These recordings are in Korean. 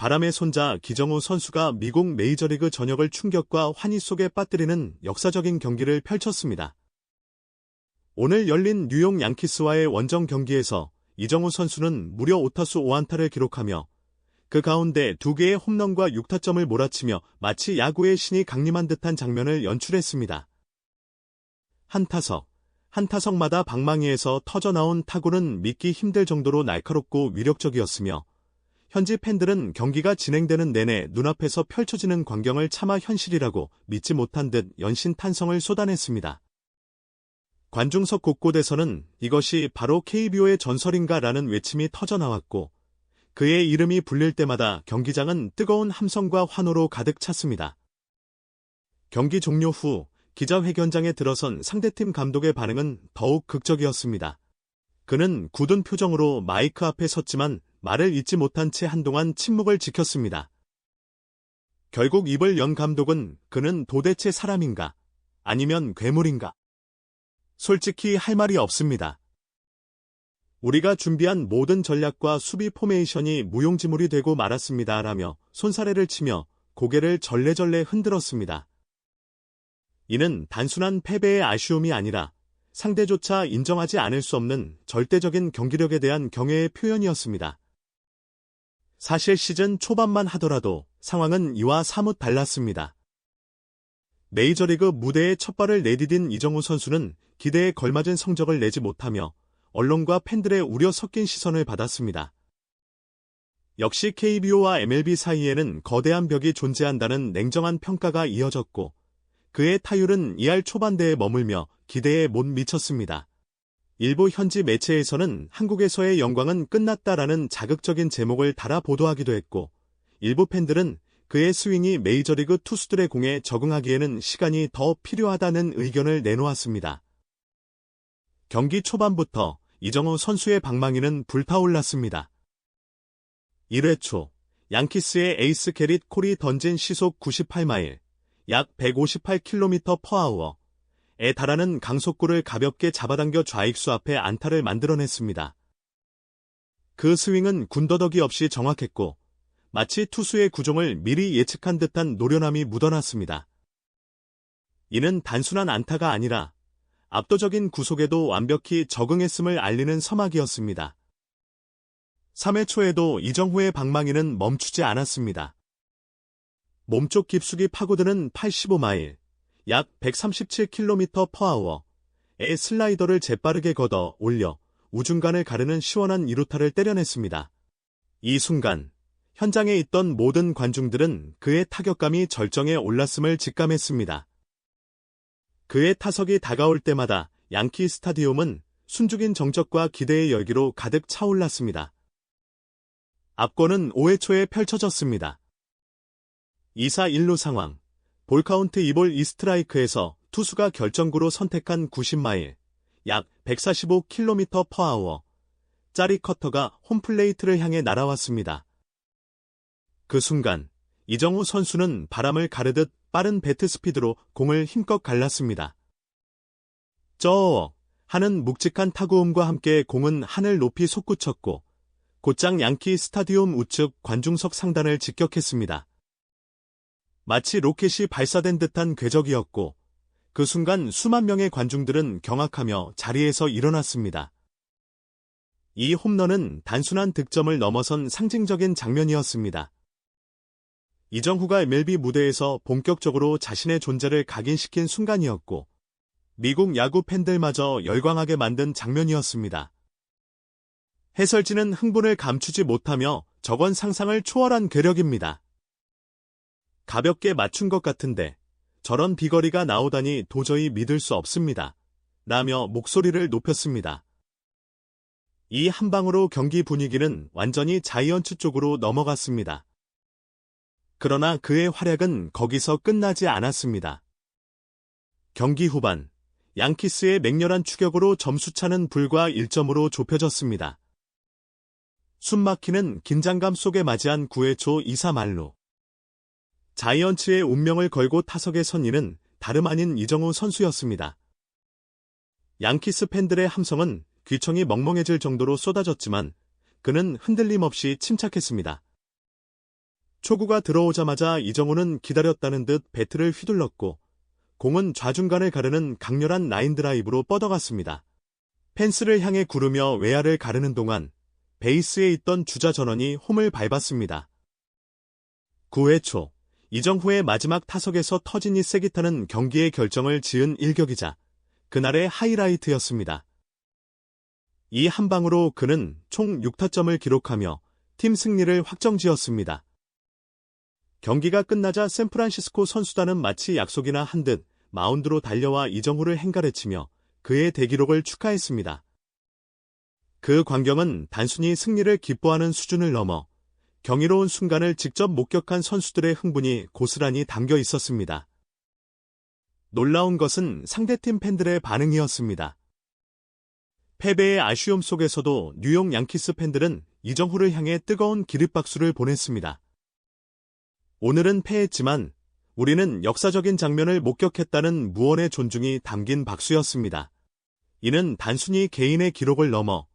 바람의 손자 기정우 선수가 미국 메이저리그 전역을 충격과 환희 속에 빠뜨리는 역사적인 경기를 펼쳤습니다. 오늘 열린 뉴욕 양키스와의 원정 경기에서 이정우 선수는 무려 5타수 5안타를 기록하며 그 가운데 두 개의 홈런과 6타점을 몰아치며 마치 야구의 신이 강림한 듯한 장면을 연출했습니다. 한 타석, 한 타석마다 방망이에서 터져나온 타구는 믿기 힘들 정도로 날카롭고 위력적이었으며 현지 팬들은 경기가 진행되는 내내 눈앞에서 펼쳐지는 광경을 차마 현실이라고 믿지 못한 듯 연신 탄성을 쏟아냈습니다. 관중석 곳곳에서는 이것이 바로 KBO의 전설인가 라는 외침이 터져나왔고 그의 이름이 불릴 때마다 경기장은 뜨거운 함성과 환호로 가득 찼습니다. 경기 종료 후 기자회견장에 들어선 상대팀 감독의 반응은 더욱 극적이었습니다. 그는 굳은 표정으로 마이크 앞에 섰지만 말을 잇지 못한 채 한동안 침묵을 지켰습니다. 결국 입을 연 감독은 그는 도대체 사람인가 아니면 괴물인가 솔직히 할 말이 없습니다. 우리가 준비한 모든 전략과 수비 포메이션이 무용지물이 되고 말았습니다. 라며 손사래를 치며 고개를 절레절레 흔들었습니다. 이는 단순한 패배의 아쉬움이 아니라 상대조차 인정하지 않을 수 없는 절대적인 경기력에 대한 경애의 표현이었습니다. 사실 시즌 초반만 하더라도 상황은 이와 사뭇 달랐습니다. 메이저리그 무대에 첫 발을 내디딘 이정우 선수는 기대에 걸맞은 성적을 내지 못하며 언론과 팬들의 우려 섞인 시선을 받았습니다. 역시 KBO와 MLB 사이에는 거대한 벽이 존재한다는 냉정한 평가가 이어졌고 그의 타율은 2할 초반대에 머물며 기대에 못 미쳤습니다. 일부 현지 매체에서는 한국에서의 영광은 끝났다라는 자극적인 제목을 달아 보도하기도 했고 일부 팬들은 그의 스윙이 메이저리그 투수들의 공에 적응하기에는 시간이 더 필요하다는 의견을 내놓았습니다. 경기 초반부터 이정우 선수의 방망이는 불타올랐습니다. 1회 초 양키스의 에이스 게릿 콜이 던진 시속 98마일, 약 158km 퍼아워 에 달하는 강속구를 가볍게 잡아당겨 좌익수 앞에 안타를 만들어냈습니다. 그 스윙은 군더더기 없이 정확했고 마치 투수의 구종을 미리 예측한 듯한 노련함이 묻어났습니다. 이는 단순한 안타가 아니라 압도적인 구속에도 완벽히 적응했음을 알리는 서막이었습니다. 3회 초에도 이정후의 방망이는 멈추지 않았습니다. 몸쪽 깊숙이 파고드는 85마일, 약 137km 퍼아워의 슬라이더를 재빠르게 걷어 올려 우중간을 가르는 시원한 이루타를 때려냈습니다. 이 순간 현장에 있던 모든 관중들은 그의 타격감이 절정에 올랐음을 직감했습니다. 그의 타석이 다가올 때마다 양키 스타디움은 순죽인 정적과 기대의 열기로 가득 차올랐습니다. 압권은 5회 초에 펼쳐졌습니다. 2사 1루 상황. 볼카운트 2볼 2스트라이크에서 투수가 결정구로 선택한 90마일, 약 145km 퍼아워, 짜리 커터가 홈플레이트를 향해 날아왔습니다. 그 순간 이정우 선수는 바람을 가르듯 빠른 배트 스피드로 공을 힘껏 갈랐습니다. 쩌 하는 묵직한 타구음과 함께 공은 하늘 높이 솟구쳤고 곧장 양키 스타디움 우측 관중석 상단을 직격했습니다. 마치 로켓이 발사된 듯한 궤적이었고 그 순간 수만 명의 관중들은 경악하며 자리에서 일어났습니다. 이 홈런은 단순한 득점을 넘어선 상징적인 장면이었습니다. 이정후가 MLB 무대에서 본격적으로 자신의 존재를 각인시킨 순간이었고 미국 야구 팬들마저 열광하게 만든 장면이었습니다. 해설진은 흥분을 감추지 못하며 저건 상상을 초월한 괴력입니다. 가볍게 맞춘 것 같은데 저런 비거리가 나오다니 도저히 믿을 수 없습니다. 라며 목소리를 높였습니다. 이 한 방으로 경기 분위기는 완전히 자이언츠 쪽으로 넘어갔습니다. 그러나 그의 활약은 거기서 끝나지 않았습니다. 경기 후반, 양키스의 맹렬한 추격으로 점수차는 불과 1점으로 좁혀졌습니다. 숨막히는 긴장감 속에 맞이한 9회 초 2사 말로. 자이언츠의 운명을 걸고 타석에 선 이는 다름 아닌 이정우 선수였습니다. 양키스 팬들의 함성은 귀청이 멍멍해질 정도로 쏟아졌지만 그는 흔들림 없이 침착했습니다. 초구가 들어오자마자 이정우는 기다렸다는 듯 배트를 휘둘렀고 공은 좌중간을 가르는 강렬한 라인 드라이브로 뻗어갔습니다. 펜스를 향해 구르며 외야를 가르는 동안 베이스에 있던 주자 전원이 홈을 밟았습니다. 9회 초 이정후의 마지막 타석에서 터진 이 세기타는 경기의 결정을 지은 일격이자 그날의 하이라이트였습니다. 이 한 방으로 그는 총 6타점을 기록하며 팀 승리를 확정지었습니다. 경기가 끝나자 샌프란시스코 선수단은 마치 약속이나 한 듯 마운드로 달려와 이정후를 행가래치며 그의 대기록을 축하했습니다. 그 광경은 단순히 승리를 기뻐하는 수준을 넘어 경이로운 순간을 직접 목격한 선수들의 흥분이 고스란히 담겨 있었습니다. 놀라운 것은 상대팀 팬들의 반응이었습니다. 패배의 아쉬움 속에서도 뉴욕 양키스 팬들은 이정후를 향해 뜨거운 기립박수를 보냈습니다. 오늘은 패했지만 우리는 역사적인 장면을 목격했다는 무언의 존중이 담긴 박수였습니다. 이는 단순히 개인의 기록을 넘어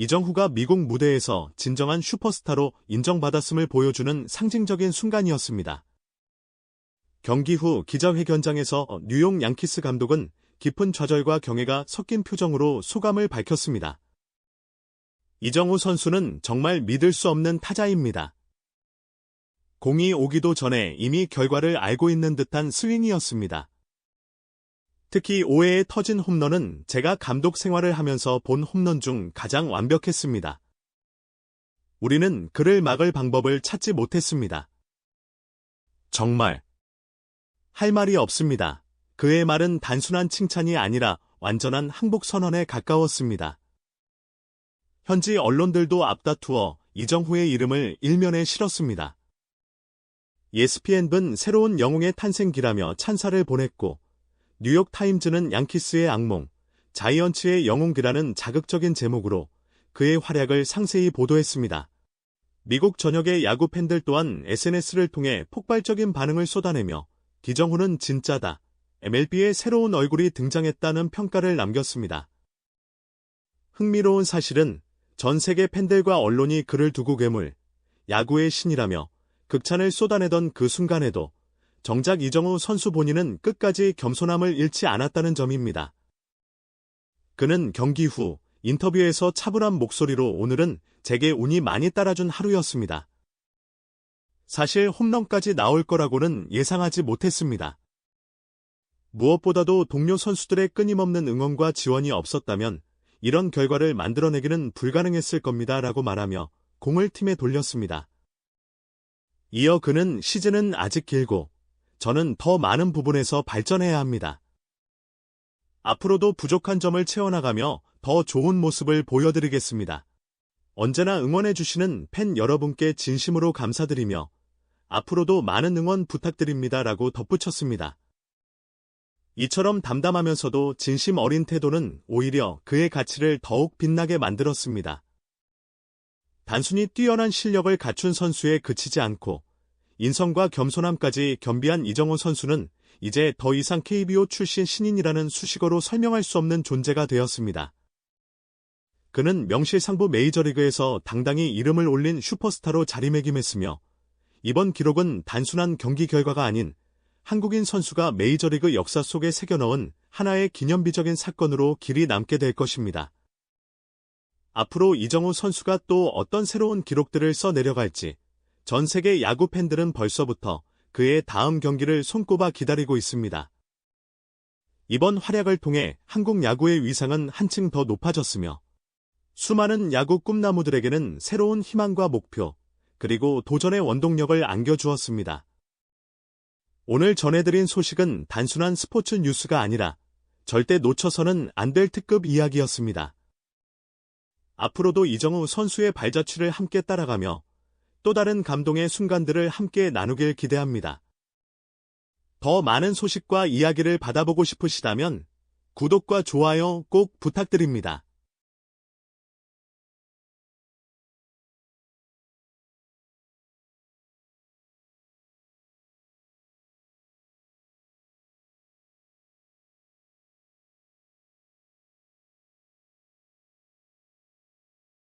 이정후가 미국 무대에서 진정한 슈퍼스타로 인정받았음을 보여주는 상징적인 순간이었습니다. 경기 후 기자회견장에서 뉴욕 양키스 감독은 깊은 좌절과 경애가 섞인 표정으로 소감을 밝혔습니다. 이정후 선수는 정말 믿을 수 없는 타자입니다. 공이 오기도 전에 이미 결과를 알고 있는 듯한 스윙이었습니다. 특히 5회에 터진 홈런은 제가 감독 생활을 하면서 본 홈런 중 가장 완벽했습니다. 우리는 그를 막을 방법을 찾지 못했습니다. 정말 할 말이 없습니다. 그의 말은 단순한 칭찬이 아니라 완전한 항복 선언에 가까웠습니다. 현지 언론들도 앞다투어 이정후의 이름을 일면에 실었습니다. ESPN은 새로운 영웅의 탄생기라며 찬사를 보냈고 뉴욕타임즈는 양키스의 악몽, 자이언츠의 영웅기라는 자극적인 제목으로 그의 활약을 상세히 보도했습니다. 미국 전역의 야구 팬들 또한 SNS를 통해 폭발적인 반응을 쏟아내며 기정후는 진짜다. MLB의 새로운 얼굴이 등장했다는 평가를 남겼습니다. 흥미로운 사실은 전 세계 팬들과 언론이 그를 두고 괴물, 야구의 신이라며 극찬을 쏟아내던 그 순간에도 정작 이정우 선수 본인은 끝까지 겸손함을 잃지 않았다는 점입니다. 그는 경기 후 인터뷰에서 차분한 목소리로 오늘은 제게 운이 많이 따라준 하루였습니다. 사실 홈런까지 나올 거라고는 예상하지 못했습니다. 무엇보다도 동료 선수들의 끊임없는 응원과 지원이 없었다면 이런 결과를 만들어내기는 불가능했을 겁니다. 라고 말하며 공을 팀에 돌렸습니다. 이어 그는 시즌은 아직 길고 저는 더 많은 부분에서 발전해야 합니다. 앞으로도 부족한 점을 채워나가며 더 좋은 모습을 보여드리겠습니다. 언제나 응원해주시는 팬 여러분께 진심으로 감사드리며 앞으로도 많은 응원 부탁드립니다. 라고 덧붙였습니다. 이처럼 담담하면서도 진심 어린 태도는 오히려 그의 가치를 더욱 빛나게 만들었습니다. 단순히 뛰어난 실력을 갖춘 선수에 그치지 않고 인성과 겸손함까지 겸비한 이정호 선수는 이제 더 이상 KBO 출신 신인이라는 수식어로 설명할 수 없는 존재가 되었습니다. 그는 명실상부 메이저리그에서 당당히 이름을 올린 슈퍼스타로 자리매김했으며 이번 기록은 단순한 경기 결과가 아닌 한국인 선수가 메이저리그 역사 속에 새겨넣은 하나의 기념비적인 사건으로 길이 남게 될 것입니다. 앞으로 이정우 선수가 또 어떤 새로운 기록들을 써내려갈지 전 세계 야구 팬들은 벌써부터 그의 다음 경기를 손꼽아 기다리고 있습니다. 이번 활약을 통해 한국 야구의 위상은 한층 더 높아졌으며 수많은 야구 꿈나무들에게는 새로운 희망과 목표, 그리고 도전의 원동력을 안겨주었습니다. 오늘 전해드린 소식은 단순한 스포츠 뉴스가 아니라 절대 놓쳐서는 안 될 특급 이야기였습니다. 앞으로도 이정우 선수의 발자취를 함께 따라가며 또 다른 감동의 순간들을 함께 나누길 기대합니다. 더 많은 소식과 이야기를 받아보고 싶으시다면 구독과 좋아요 꼭 부탁드립니다.